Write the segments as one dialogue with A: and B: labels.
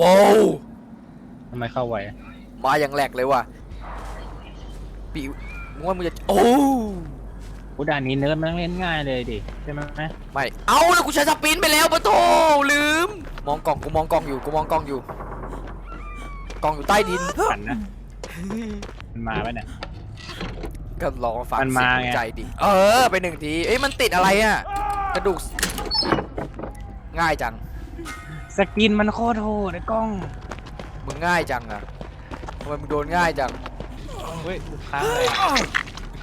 A: ว้าว
B: ทำไมเข้าไว
A: มาอย่างแหลกเลยว่ะปีมึงว่ามึงจะโอ้
B: กูด่านนี้เนิร์ดมันเล่นง่ายเลยดิใช่ไหม
A: ไม่เอาแล้วกูใช้สปินไปแล้วปะโถลืม มองกล่องกูมองกล่องอยู่กูมองกล่องอยู่ กล่องอยู่ใต้ดิน
B: ปั่นนะมันมาปะเนี่ย
A: ก็ลองฟัง
B: มันมา
A: เสียง
B: ไง
A: ใจดิเออไปหนึ่งทีเอ้ยมันติดอะไรอะกระดูกง่ายจัง
B: สกินมันโคตรโหดไอ้กล้อง
A: มึงง่ายจังอะทำไมมึงโดนง่ายจัง
B: เฮ้ยกูค้างเลยอะ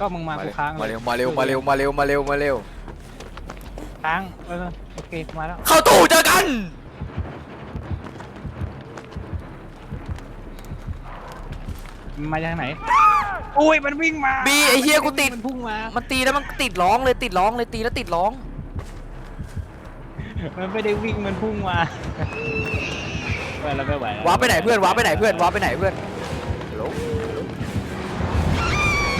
B: ก็มึงมา
A: มา
B: กู
A: เร็ว
B: ค้าง
A: มา
B: ล
A: เร็
B: ยว
A: มาเร็ว มาเร็ว มาเร็ว มาเร็ว มาเร็ว
B: ค้างเออโอเคมาแล้ว
A: เข้าตู้เจอกัน
B: มันมาจากไหนอุ้ยมันวิ่งมา
A: บีไอเฮียกูติด
B: มันพุ่งมา
A: มันตีแล้วมันติดร้องเลยติดร้องเลยตีแล้วติดร้อง
B: มันไม่ได้วิ่งมันพุ่งมาเออเราไม่ไหวแล้ว
A: ว้าร์ปไปไหนเพื่อนว้าร์ปไปไหนเพื่อนว้าร์ปไปไหนเพื่อนฮัลโหล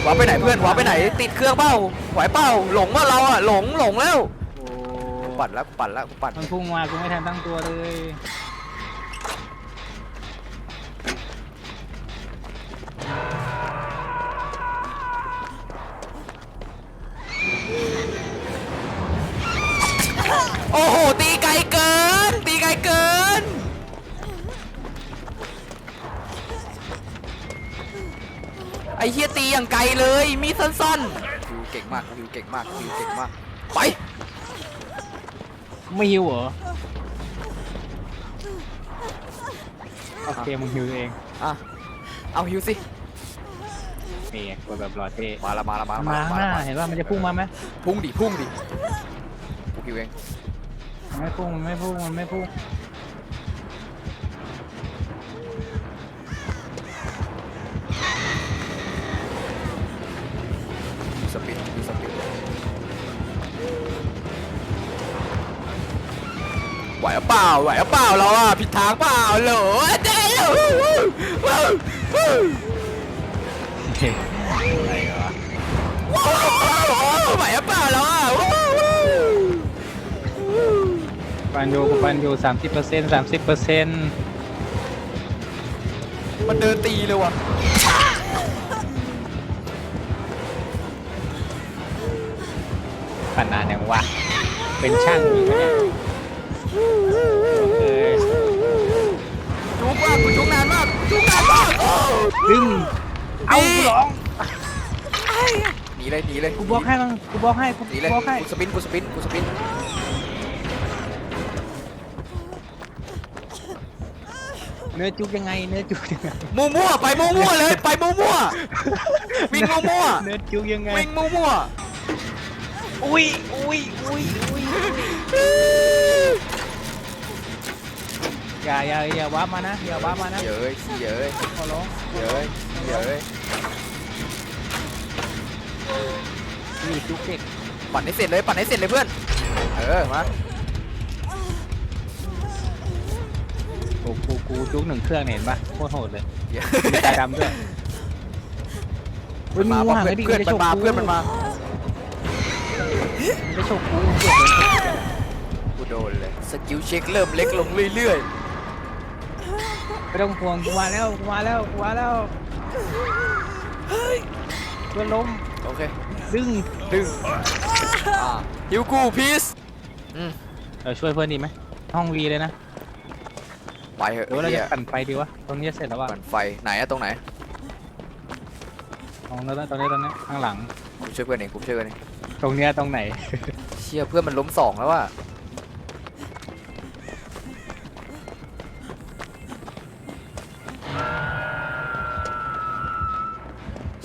A: ว้าร์ปไปไหนเพื่อนว้าร์ปไปไหน ติดเครื่องเป้าไหวเป้าหลงว่าเราอะหลงหลงแล้ว
B: โอ้
A: กูปั่นแล้วกูปั่นแล้วกูปั่น
B: มันพุ่งมากูไม่ทันตั้งตัวเลย
A: โอ้โห ตีไกลเกิน ตีไกลเกิน ไอเฮียตีอย่างไกลเลย มีสั้นๆวิวเก่งมากวิวเก่งมากวิวเก่งมากไป
B: ไม่หิวเหรอ โอเค มึงหิวเอง
A: อะ เอาฮิวสิ
B: นี่ไงกดแบบรอเท่
A: มาละมาละมาละ
B: มา
A: ละ
B: ข้างหน้าเห็นว่ามันจะพุ่งมาไหม
A: พุ่งดิพุ่งดิกูฮิวเอง
B: มัน ไม่พุ่งมันไม่พุ่งมันไม่พุ่ง
A: ดูสปีดดูสปีดไหวหรือเปล่าไหวหรือเปล่าเราอะผิดทางเปล่าเหรอเจ๊เหรอ
B: อะไรวะ
A: ไหวหรือเปล่าเรา
B: ปันอยู่กูปันอยู่สามสิบเปอร์เซ็นต์สามสิบเปอร์เซ็นต์
A: มันเดินตีเลยว่ะ
B: ปันนานยังวะเป็นช่างอยู่เนี่ยเออ
A: จุกว่ะกูจุกนานมากจุกนานมากโอ้
B: ดึงเอากูร้อง
A: หนีเลยหนีเลย
B: กูบล็อกให้มึงกูบล็อกให้กู
A: หนีเลย
B: บล็อกให้
A: กูสปินกูสปินกูสปิน
B: เนื้อจุกยังไง เนื้อจุกยังไง
A: มั่วมั่วๆไปมั่วมั่วๆเลยไปมั่วมั่วๆวิ่งมั่วมั่ว
B: เนื้อจุกยังไง
A: ๆวิ่งมั่วมั่ว
B: อุ้ยอุ้ยอุ้ยอุ้ยอย่าอย่าอย่าว้ามานะ อย่าว้ามานะ
A: ๆเย้ยเย้ย
B: ขอร้อง
A: เย้ยเย้ย
B: นี่จุกเด็ก
A: ปั่นให้เสร็จเลยปั่นให้เสร็จเลยเพื่อน เออ มา
B: อ้กูกูจุกหนึ่งเครื่องเนี่ยเห็นปะโคตรโหดเลย
A: เย้ย
B: มีตาดำด้วยเฮ้ยมึง
A: มา
B: ว่าง
A: เพื่
B: เล
A: อยน
B: ดิ
A: เพื่อน
B: จะ
A: มัน
B: ฉก
A: มา
B: กู
A: เพื่อนมันมา
B: มันจะฉกกูเกือบโดนฉก
A: กูโดนเลยสกิลเช็คเริ่มเล็กลงเรื่อย
B: ไม่ต้องห่วงกูมาแล้วกูมาแล้วกูมาแล้วเพื่อนล้ม
A: ๆโอเค
B: ดึง
A: ดึงอ่าฮิวกูพีซอืม
B: เออช่วยเพื่อนดีไหมห้องวีเลยนะ
A: ไปเถอะ
B: หรือว่าเรา
A: เหี้
B: จะ
A: ย
B: ปั่นไฟดีวะ ตรงนี้จะเสร็จแล้ววะ
A: ปั่นไฟไหนอะตรงไหน
B: ตรงนั้นตรงนี้ตรงนี้ข้างหลัง
A: กูช่วยเพื่อนเองกูช่วยเพื่อนเอง
B: ตรงเนี้ยตรงไหน
A: เชี่ยเพื่อนมันล้มสองแล้วว่ะ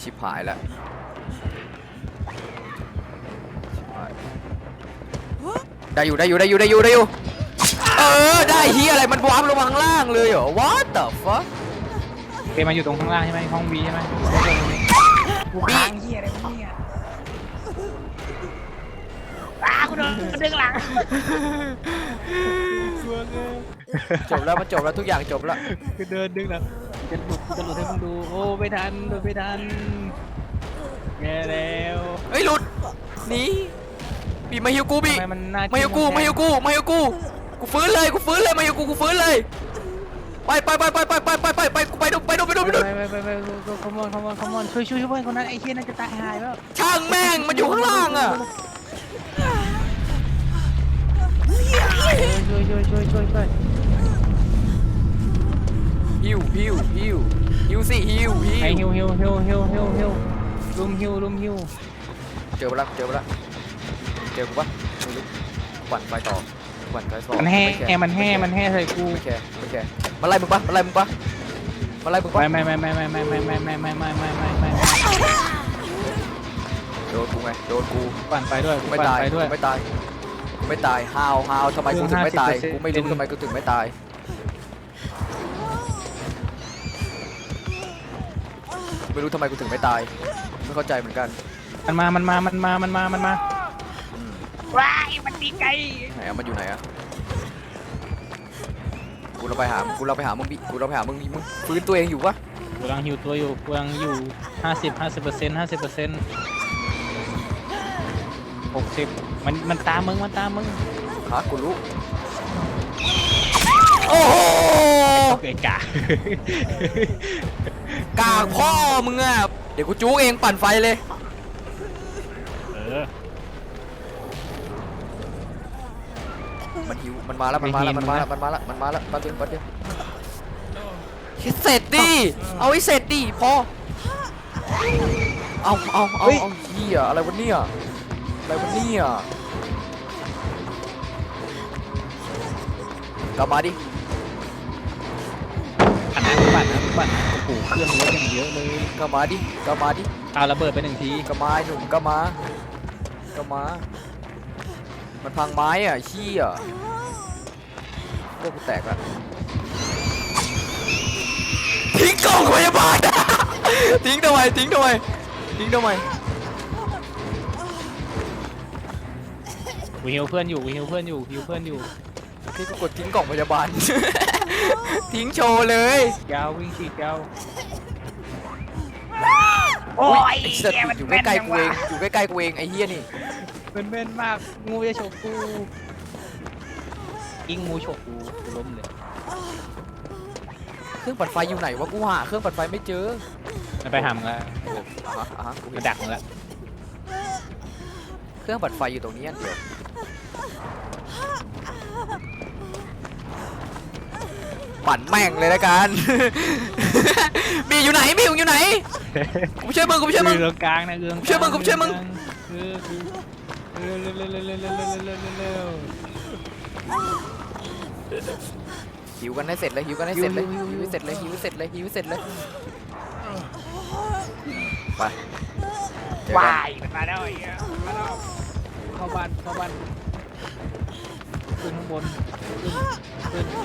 A: ชิบหายแล้วชิบหายได้อยู่ได้อยู่ได้อยู่ได้อยู่ได้อยู่เออได้เฮียอะไรมันวาร์ปลงมาข้างล่างเลยเหรอ what the fuck
B: เกมมาอยู่ตรงข้างล่างใช่ไหมห้องวีใช่ไหมกูค้างเฮียอะไรวะเนี่ยอ้ากูโดนกูดึงหลัง
A: จบแล้วมันจบแล้วทุกอย่างจบแล้ว
B: กูเดินดึงหลังจะหลุดจะหลุดให้มึงดู โอ้ไม่ทันโดนไม่ทันแย่แล้ว
A: เฮ้ยหลุดหนีบีมาฮิวกูบี
B: ทำไมมันน่า
A: มาฮิวกูมาฮิวกูมาฮิวกู กูฟื้นเลยกูฟื้นเลยมาฮิวกูกูฟื้นเลยไปไปไปไปไปไปไปไปไปไปดูไปดูไปดูไปดู
B: ไปไปไปไปขมอนขมอนขมอนช่วยช่วยช่วยคนนั้นไอ้เหี้ยน่าจะตายหายแล้ว
A: ช่างแม่งมันอยู่ข้างล่างอะ
B: ช่วยช่วยช่วยช่วยช่วย
A: ฮิวฮิวฮิวฮิวสิฮิวฮิ
B: ไอ้ฮิ
A: ว
B: วฮิวฮิวฮิวฮิวฮิวลุมฮิวลุมฮิว
A: เจอปะละเจอปะละเจอกูปะไม่รู้ปั่นไปต่อ ปั่นไปต่อ
B: มันแห่
A: ไคร์
B: แห่มันแห่มันแห่ใส่กู
A: ไม่แคร์ไม่แคร์มาไล่มึงปะมาไล่มึงปะมาไล่มึงปะ
B: ไม่ไม่ไม่ไม่ไม่ไม่ไม่ไม่ไม่ไม่ไม่ไม่ไม่ไม่
A: โดนกูไงโดนกู
B: ปั่นไปด้วย
A: กูไม่
B: ปั่น
A: ตาย
B: ไปด้วย
A: กูไม่ตายกูไม่ตายฮาวฮาวทำไมกูถึงไม่ตาย
B: 50%
A: กูไม่รู้ทำไมกูถึงไม่ตายไม่รู้ทำไมกูถึงไม่ตาย ไม่เข้าใจเหมือนกัน
B: มันมา มันมา มันมา มันมา มันมา
A: อืม
B: ว้ายมันตีไกล
A: ไหนอะมันอยู่ไหนอะกูเราไปหากูเราไปหามึงดิกูเราไปหามึงดิมึงฟื้นตัวเองอยู่ปะ
B: กูกำลังหิวตัวอยู่กูกำลังอยู่ห้าสิบห้าสิบเปอร์เซ็นต์ห้าสิบเปอร์เซ็นต์หกสิบมันมันตามมึงมันตามมึง
A: ฮะกูรู้โอ้โห
B: เกยกะ
A: กากพ่อมึงอะเดี๋ยวกูจู้เองปั่นไฟเลย มันหิวมันมาแล้วมันมาแล้วมันมาแล้วมันมาแล้วมันมาแล้วแป๊บเดียวแป๊บเดียวให้เสร็จดิเอาให้เสร็จดิพอเอาเอาเอาเอาเฮียอะไรวะเนี่ยอะไรวะเนี่ยกลับมาดิ
B: อันนั้นปั่นนะปั่นนะโอ้โหเครื่องรถอย่างเยอะเลย
A: กลับมาดิกลับมาดิ
B: เอาระเบิดไปหนึ่งที
A: กลับมาไอ้หนุ่มกลับมากลับมา มันพังไม้อะเชี่ยพวกกูแตกแล้วทิ้งกล่องพยาบาลทิ้งทำไมทิ้งทำไมทิ้งทำไม
B: กูฮิวเพื่อนอยู่กูฮิวเพื่อนอยู่ฮิวเพื่อนอยู่
A: ที่กูกดทิ้งกล่องพยาบาล ทิ้งโชว์เลย
B: ยาววิ่งฉีดยาว
A: โอ้ยไอ้สัตว์อยู่ใกล้ๆกูเองอยู่ใกล้ๆกูเองไอ้เฮียนี่
B: เป็นเม่นมากงูจะฉกกูยิงงูฉกกูกูล้มเลย
A: เครื่องปั่นไฟอยู่ไหนวะกูหาเครื่องปั่นไฟไม่เจอ
B: มันไปหามละ
A: อะฮะอะฮะกูเห็
B: มานดักมึงละ
A: เครื่องปั่นไฟอยู่ตรงนี้อันเดียวปั่นแม่งเลยละกัน มีอยู่ไหนมีอยู่ไหนกูช่วยมึงกูช่วยมึง
B: กูอตรงกลางนะกูตรงกลาง
A: ช่วยมึงกูช่วยมึง
B: เออกู เร็วเร็วเร็วเร็วเร็วเร็วเร็วเร็ว
A: หิวกันให้เสร็จเลยหิวกันให้เสร็จเลยหิวให้เสร็จเลยหิวให้เสร็จเลยหิวให้เสร็จเลยไปเจอกัน
B: วายมันมาแล้วไอ้เหี้ยมาแล้วเข้าบ้านเข้าบ้านขึ้นข้างบนขึ้นขึ้น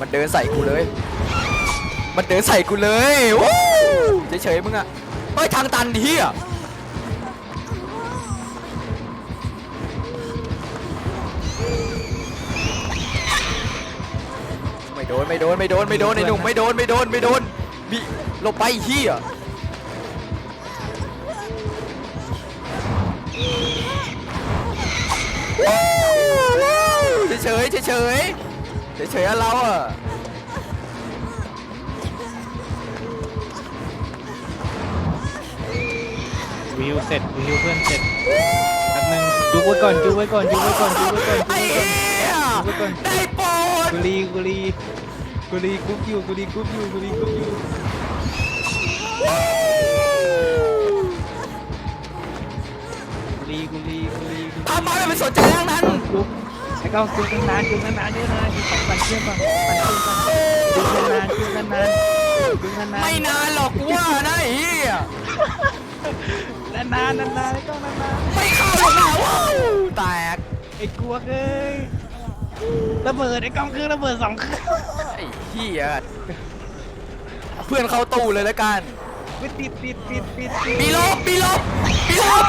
A: มันเดินใส่กูเลย มันเดินใส่กูเลยวู้เฉยๆมึงอะเฮ้ยทางตันดิเฮีย ดนไม่โดนไม่โดนไม่โดนไอ้หนุ่มไม่โดนไม่โดนไม่โดนบิหลบไปเฮียวู้วู้เฉยๆเฉยๆเฉยๆอะเราอะ
B: วิวเสร็จวิวเพื่อนเสร็จแป๊บนึงจุกไว้ก่อนจุกไว้ก่อนจุกไว้ก่อนจุกไว้ก่อนจุก
A: ไอ้
B: ไว้ก่อน
A: เหี้ย
B: จุกไว้ก่อน
A: ได้โปรด
B: กุลีกุลี กุลีกุ๊บอยู่กุลีกุ๊บอยู่กุลีกุ๊บอยู่กุลีกุลีกุลีกุลี
A: ทำไมไม่เป็นสนใจทั้งนั้น
B: จุ๊บไอ้ก้าวจุ๊บนานๆจุ๊บนานๆเยอะนะจุ๊บปั่นเครื่องก่อนปั่นเครื่องก่อนจุ๊บนานๆจุ๊บนานๆจุ๊บนาน
A: ไม่นานหรอกกูว่านะไอ้เหี้ย
B: นานๆนานๆไอ้ก้าวนาน
A: ไม่เข้าหรอกนะว้าวแตก
B: ไอ้กลัวเอ้ย ระเบิดไอ้กล้องเครื่องระเบิดสองเครื่อง
A: ไอ้เหี้ยเพื่อนเข้าตู้เลยแล้วกัน
B: ปิดปิดปิดปิดปิดปิด
A: มีลบมีลบมีลบ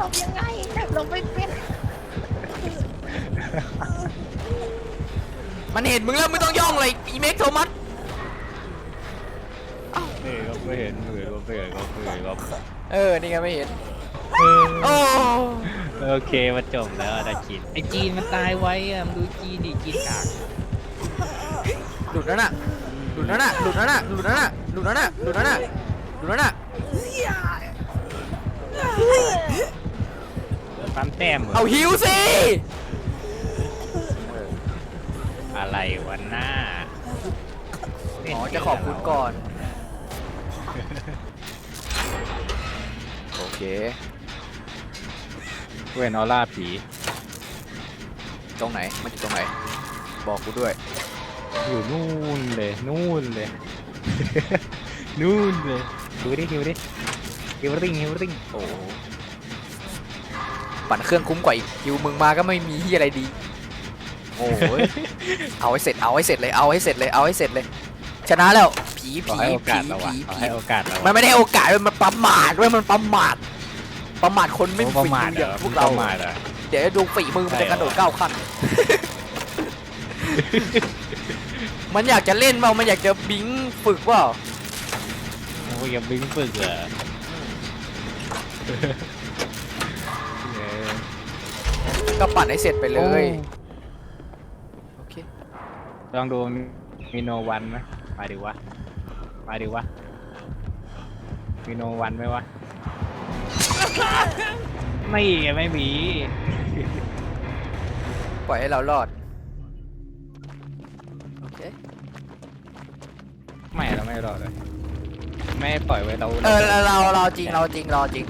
C: ลงยังไงลงไม่เป็น
A: มันเห็นมึงแล้วไม่ต้องย่องเลยอีเมกโทมัส
B: เฮ้ยก็ไม่เห็นมือก็ไม่เห็นก็ไม่เห็นก็
A: เออนี่ไงไม่เห็น โอ้
B: โอเคมาจบแล้วตะกินไอ้จีนมันตายไว้อะมึงดูจีนดิจีนกาก
A: ลุดแล้วน่ะหลุดแล้วน่ะหลุดแล้วน่ะหลุดแล้วน่ะหลุดแล้วน่ะหลุดแล้วน่ะหลุดแล้วน่ะ
B: ปั๊มแต้มเหรอ
A: เอาฮิวสิ
B: อะไรวันหน้า
A: อ๋อจะขอบคุณก่อน โอเค
B: เวนออร่าผี
A: ตรงไหน มันอยู่ตรงไหน บอกกูด้วย
B: อยู่นู่นเลย นู่นเลย นู่นเลยดูดิฮิวดิฮิวริงฮิวริง
A: โอ้ปั่นเครื่องคุ้มกว่าอีกฮิวมึงมาก็ไม่มีที่อะไรดี โอ้ยเอาให้เสร็จ เอาให้เสร็จเลย เอาให้เสร็จเลย เอาให้เสร็จเลย ชนะแล้ว ผี
B: ขอ
A: ผี
B: ให้โอ
A: ผี
B: กาสเราวะ
A: ผี
B: ขอ
A: ผี
B: ให้โอกาสเรา
A: มัน
B: วะ
A: ไม่ได้โอกาสเว้ยมันประมาทเว้ยมันประมาท ประมาทคนไม่
B: โอ้
A: มี
B: ประ
A: ฝี
B: มาท
A: มือ
B: เห
A: อ
B: รอย่าง
A: พวกเรา
B: ประมาทเหรอ
A: เดี๋ยวดูฝีมือมัน
B: ใช่
A: จะกระโดด
B: เหรอ
A: เก้าวขั้น มันอยากจะเล่นเปล่ามันอยากจะบิงฝึกเปล่า
B: โอ้ยอย่าบิงฝึกเหรอเออ
A: ก็ปั่นให้เสร็จไปเลย โอเค
B: ลองดูมีโนวันไหมมาดิวะ มาดิวะมีโนวันไหมวะ ไม่ไม่มี
A: ปล่อยให้เรารอด โอเค
B: ไม่เราไม่รอดเลย ไม่ปล่อยไว้เรา
A: เออเราเราเราจริงเราจริงเราจริง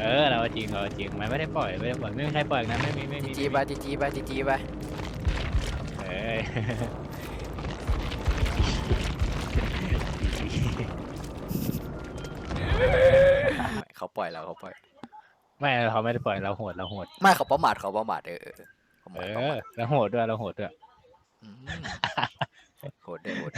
B: เออเราจริงเราจริงมันไม่ได้ปล่อยไม่ได้ปล่อยไม่มีใครปล่อยนะไม่มีไม่มี
A: จีไปจีจีไปจีจีไป
B: เออ
A: เขาปล่อยเราเขาปล่อย
B: ไม่เขาไม่ได้ปล่อยเราโหดเราโหด
A: ไม่เขาประมาทเขาประมาทเออเร
B: อา
A: อเราโห
B: ด
A: ด้วย
B: เราโหดด้วยโหดด้อโห
A: ด